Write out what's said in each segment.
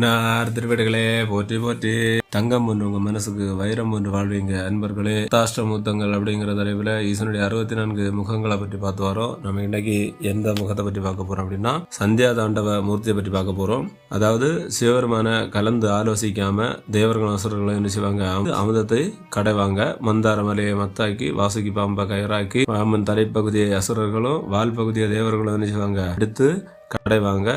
பொன்னார் திருவிடுகளே போற்றி போற்றி. தங்கம் ஒன்று உங்க மனசுக்கு வைரம் ஒன்று வாழ்வீங்க. அன்பர்களே தாஷ்டமூத்தங்கள் அப்படிங்கிற தலைவில் ஈசனுடைய அறுபத்தி நான்கு முகங்களை பற்றி பார்த்து வரோம். நம்ம இன்னைக்கு எந்த முகத்தை பற்றி பார்க்க போறோம் அப்படின்னா சந்தியா தாண்டவ மூர்த்தியை பற்றி பார்க்க போறோம். அதாவது சிவபெருமான கலந்து ஆலோசிக்காம தேவர்களும் அசுரர்களும் என்ன செய்வாங்க? அமுதத்தை கடைவாங்க. மந்தார மலையை மத்தாக்கி வாசுகி பாம்பை கயிறாக்கி பாம்பன் தலைப்பகுதியை அசுரர்களும் வால் பகுதியை தேவர்களும் என்ன செய்வாங்க? எடுத்து கடைவாங்க.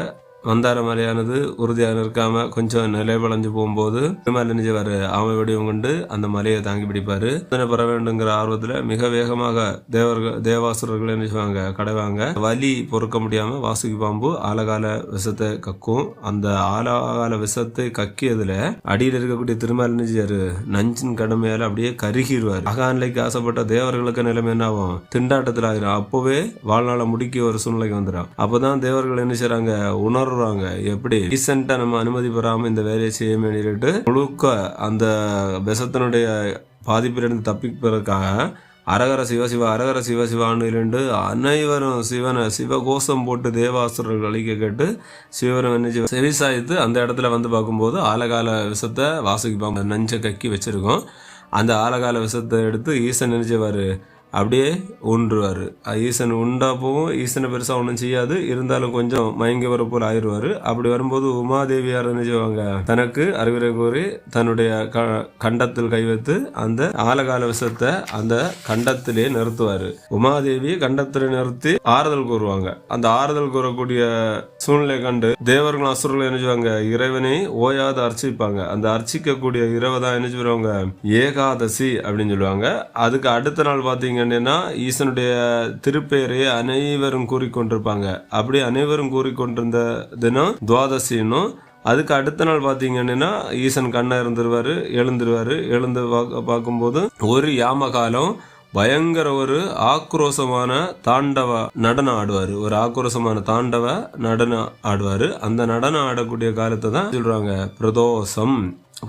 மந்தார மலையானது உறுதியாக நிற்காம கொஞ்சம் நிலை வளைஞ்சு போகும்போது பெருமாள் நினைச்சவாரு ஆமை வடிவம் கொண்டு அந்த மலையை தாங்கி பிடிப்பாரு. அதனை பெற வேண்டுங்கிற ஆர்வத்துல மிக வேகமாக தேவர்கள் தேவாசுரர்கள் என்ன செய்வாங்க? கடைவாங்க. வலி பொறுக்க முடியாம வாசுகி பாம்பு ஆலகால விஷத்தை கக்கும். அந்த ஆலகால விஷத்தை கக்கியதுல அடியில் இருக்கக்கூடிய திருமால் நஞ்சின் கடமையால அப்படியே கருகிடுவார் அகாநிலைக்கு ஆசைப்பட்ட தேவர்களுக்கு நிலைமை என்ன ஆகும் திண்டாட்டத்தில் ஆயிரும் அப்பவே வாழ்நாளை முடிக்க ஒரு சூழ்நிலைக்கு வந்துடும் அப்பதான் தேவர்கள் என்ன செய்றாங்க? உணர்றாங்க எப்படி? ரீசெண்டா நம்ம அனுமதி பெறாம இந்த வேலையை செய்ய வேண்டிட்டு முழுக்க அந்த விஷத்தினுடைய பாதிப்பிலிருந்து தப்பிப்பதற்காக அரகர சிவசிவா அரகர சிவசிவான்னு இரண்டு அனைவரும் சிவனை சிவகோஷம் போட்டு தேவாசுரர்கள் அழிக்க கேட்டு சிவனை என்ன செவிசாய்த்து அந்த இடத்துல வந்து பார்க்கும்போது ஆலகால விஷத்தை வாசுகி பாம்பு நஞ்சை கக்கி வச்சிருக்கோம். அந்த ஆலகால விஷத்தை எடுத்து ஈசன் நினைச்சவாரு அப்படியே உண்டுருவார் ஈசன் உண்டாப்பவும் ஈசனை பெருசாக ஒன்றும் செய்யாது. இருந்தாலும் கொஞ்சம் மயங்கி வர போல் ஆயிடுவார் அப்படி வரும்போது உமாதேவியார் என்ன செய்வாங்க. தனக்கு அறிவுரை கூறி தன்னுடைய க கண்டத்தில் கை வைத்து அந்த ஆலகால விஷத்தை அந்த கண்டத்திலே நிறுத்துவார். உமாதேவி கண்டத்தில் நிறுத்தி ஆறுதல் கூறுவாங்க. அந்த ஆறுதல் கூறக்கூடிய சூழ்நிலை கண்டு தேவர்களும் அசுரர்களும் என்ன செய்வாங்க? இறைவனை ஓயாத அர்ச்சிப்பாங்க. அந்த அர்ச்சிக்கக்கூடிய இரவை தான் என்ன செய்வாங்க? ஏகாதசி அப்படின்னு சொல்லுவாங்க. அதுக்கு அடுத்த நாள் பார்த்தீங்கன்னா ஈசனுடைய திருப்பெயரை அனைவரும் கூறிக்கொண்டிருப்பாங்க. அப்படி அனைவரும் கூறிக்கொண்டிருந்த தினம் துவாதசினும் அதுக்கு அடுத்த நாள் பார்த்தீங்கன்னா ஈசன் கண்ணை இருந்துருவார் எழுந்துருவாரு. எழுந்து பார்க்கும்போது ஒரு யாம காலம் பயங்கர ஒரு ஆக்ரோஷமான தாண்டவ நடனம் ஆடுவார். ஒரு ஆக்ரோஷமான தாண்டவ நடனம் ஆடுவார். அந்த நடனம் ஆடக்கூடிய காலத்தை தான் சொல்கிறாங்க பிரதோஷம்.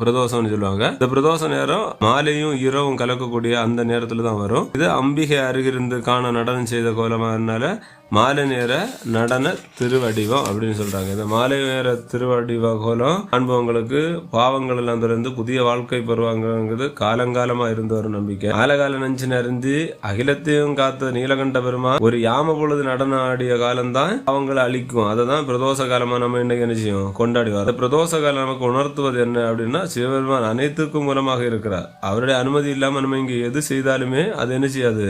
பிரதோஷம்னு சொல்லுவாங்க. இந்த பிரதோஷ நேரம் மாலையும் இரவும் கலக்கக்கூடிய அந்த நேரத்துல தான் வரும். இது அம்பிகை அருகிருந்து காண நடனம் செய்த கோலமானால மாலை நேர நடன திருவடிவம் அப்படின்னு சொல்றாங்க. இந்த மாலை நேர திருவடிவ கோலம் அனுபவங்களுக்கு பாவங்கள் எல்லாம் தொடர்ந்து புதிய வாழ்க்கை பெறுவாங்கிறது காலங்காலமா இருந்து வரும் நம்பிக்கை. காலகால நஞ்சு நெருந்தி அகிலத்தையும் காத்த நீலகண்ட பெருமா ஒரு யாம பொழுது நடனம் ஆடிய காலம்தான் அவங்களை அழிக்கும். அதை தான் பிரதோஷ காலமா நம்ம இன்னைக்கு என்ன செய்யும் கொண்டாடுவோம். அந்த பிரதோஷ காலம் நமக்கு உணர்த்துவது என்ன அப்படின்னா சிவபெருமான் அனைத்துக்கும் மூலமாக இருக்கிறார். அவருடைய அனுமதி இல்லாம நம்ம இங்கே எது செய்தாலுமே அது என்ன செய்யாது?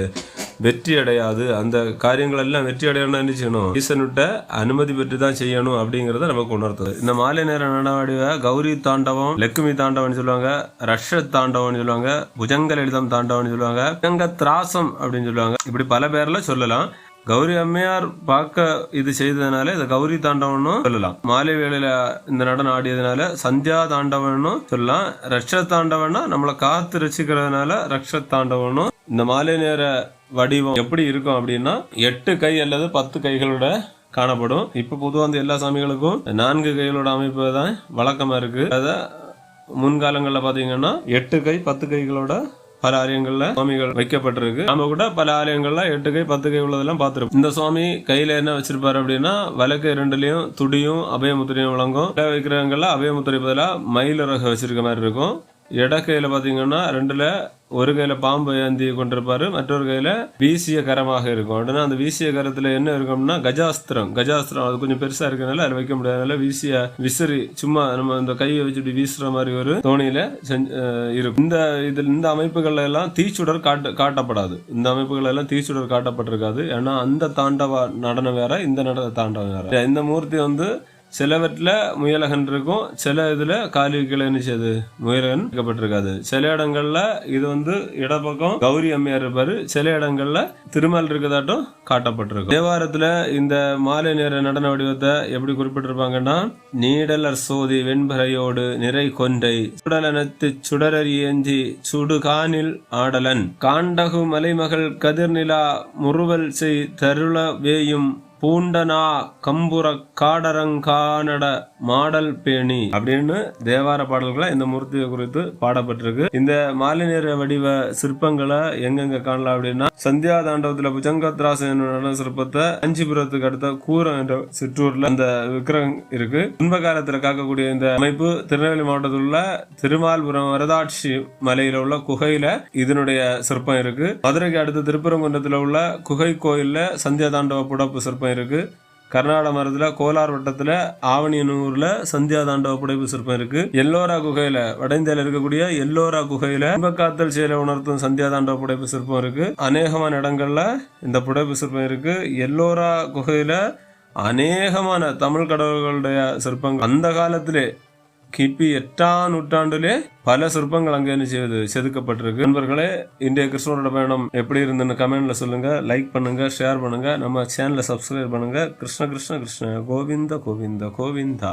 வெற்றி அடையாது. அந்த காரியங்கள் எல்லாம் வெற்றி அடையணும்னா என்ன செய்யணும்? ஈசனுட்ட அனுமதி பெற்று தான் செய்யணும் அப்படிங்கறத நமக்கு உணர்த்துது. இந்த மாலை நேர நடவடிவை கௌரி தாண்டவம் லட்சுமி தாண்டவம்னு சொல்லுவாங்க ரஷ தாண்டவம்னு சொல்லுவாங்க புஜங்க லலிதம் தாண்டவம்னு சொல்லுவாங்க புஜங்க திராசம் அப்படின்னு சொல்லுவாங்க. இப்படி பல பேர்ல சொல்லலாம். கௌரி அம்மையார் பார்க்க இது செய்ததுனால இதை கௌரி தாண்டவனும் சொல்லலாம். மாலை வேளையில இந்த நடனம் ஆடியதுனால சந்தியா தாண்டவனும் சொல்லலாம். ரக்ஷ தாண்டவன்னா நம்மளை காத்து ரசிக்கிறதுனால ரக்ஷ தாண்டவனும் இந்த மாலை நேர வடிவம் எப்படி இருக்கும் அப்படின்னா எட்டு கை அல்லது பத்து கைகளோட காணப்படும். இப்ப பொதுவாக வந்து எல்லா சாமிகளுக்கும் நான்கு கைகளோட அமைப்பு தான் வழக்கமா இருக்கு. அத முன்காலங்களில் பார்த்தீங்கன்னா எட்டு கை பத்து கைகளோட பல ஆலயங்கள்ல சுவாமிகள் வைக்கப்பட்டிருக்கு. நம்ம கூட பல ஆலயங்கள்ல எட்டு கை பத்து கை உள்ளதெல்லாம் பார்த்திருப்போம். இந்த சுவாமி கையில என்ன வச்சிருப்பாரு அப்படின்னா வலக்கு ரெண்டுலயும் துடியும் அபயமுத்திரையும் வழங்கும். வைக்கிறவங்கல்ல அபயமுத்திரை பதிலா மயில் ரக வச்சிருக்க மாதிரி இருக்கும். இட கையில் பார்த்தீங்கன்னா ரெண்டில் ஒரு கையில் பாம்பு ஏந்தி கொண்டிருப்பாரு மற்றொரு கையில் வீசிய கரமாக இருக்கும். உடனே அந்த வீசிய கரத்தில் என்ன இருக்கும்னா கஜாஸ்திரம். கஜாஸ்திரம் அது கொஞ்சம் பெருசாக இருக்கிறனால அதில் வைக்க முடியாதனால வீசிய விசிறி சும்மா நம்ம இந்த கையை வச்சுட்டு வீசுகிற மாதிரி ஒரு தோணியில் செஞ்சு இருக்கும். இந்த இதில் இந்த அமைப்புகள் எல்லாம் தீச்சுடர் காட்ட காட்டப்படாது. இந்த அமைப்புகள் எல்லாம் தீச்சுடர் காட்டப்பட்டிருக்காது. ஏன்னா அந்த தாண்டவ நடனம் வேற இந்த நடன தாண்டவம் வேற. இந்த மூர்த்தி வந்து சிலவற்றில் முயலகன் இருக்கும் சில இதில் காலி கீழே நிச்சயது முயலகன் வைக்கப்பட்டிருக்காது. சில இடங்களில் இது வந்து இடப்பக்கம் கௌரி அம்மையார் இருப்பார். சில இடங்களில் திருமால் இருக்கதாட்டும் காட்டப்பட்டிருக்கும். தேவாரத்தில் இந்த மாலை நேர நடன வடிவத்தை எப்படி குறிப்பிட்டிருப்பாங்கன்னா நீடலர் சோதி வெண்பறையோடு நிறை கொன்றை சுடலனத்து சுடரறி ஏந்தி சுடுகானில் ஆடலன். காண்டகு மலைமகள் கதிர்நிலா முறுவல் செய் தருள வேயும் பூண்டனா கம்புர காடரங்கானட மாடல் பேணி அப்படின்னு தேவார பாடல்களை இந்த மூர்த்தியை குறித்து பாடப்பட்டிருக்கு. இந்த மாலிநேர வடிவ சிற்பங்களை எங்கெங்க காணலாம் அப்படின்னா சந்தியா தாண்டவத்துல புஜங்கத்ராச சிற்பத்தை காஞ்சிபுரத்துக்கு அடுத்த கூரம் என்ற சிற்றூர்ல அந்த விக்கிரகம் இருக்கு. துன்ப காலத்துல காக்கக்கூடிய இந்த அமைப்பு திருநெல்வேலி மாவட்டத்தில் உள்ள திருமால்புரம் வரதாட்சி மலையில உள்ள குகையில இதனுடைய சிற்பம் இருக்கு. மதுரைக்கு அடுத்து திருப்பரங்குன்றத்துல உள்ள குகை கோயில்ல சந்தியா தாண்டவ புடப்பு சிற்பம் இருக்கு. கர்நாடக மரத்தில் கோலார் வட்டத்தில் ஆவணியனூரில் சந்தியா தாண்டவ புடைப்பு சிற்பம் இருக்கு. எல்லோரா குகையில வட இந்தியாவில் இருக்கக்கூடிய எல்லோரா குகையில இன்பக்காத்தல் செயலை உணர்த்தும் சந்தியா தாண்டவ புடைப்பு சிற்பம் இருக்கு. அநேகமான இடங்கள்ல இந்த புடைப்பு சிற்பம் இருக்கு. எல்லோரா குகையில அநேகமான தமிழ் கடவுள்களுடைய சிற்பங்கள். அந்த காலத்திலே கிபி எட்டாம் நூற்றாண்டிலே பல சிற்பங்கள் அங்கே என்ன செய்வது செதுக்கப்பட்டிருக்கு. நண்பர்களே இன்றைய கிருஷ்ணரோட பயணம் எப்படி இருந்துன்னு கமெண்ட்ல சொல்லுங்க. லைக் பண்ணுங்க ஷேர் பண்ணுங்க. நம்ம சேனலை சப்ஸ்கிரைப் பண்ணுங்க. கிருஷ்ண கிருஷ்ண கிருஷ்ண. கோவிந்த கோவிந்த கோவிந்தா.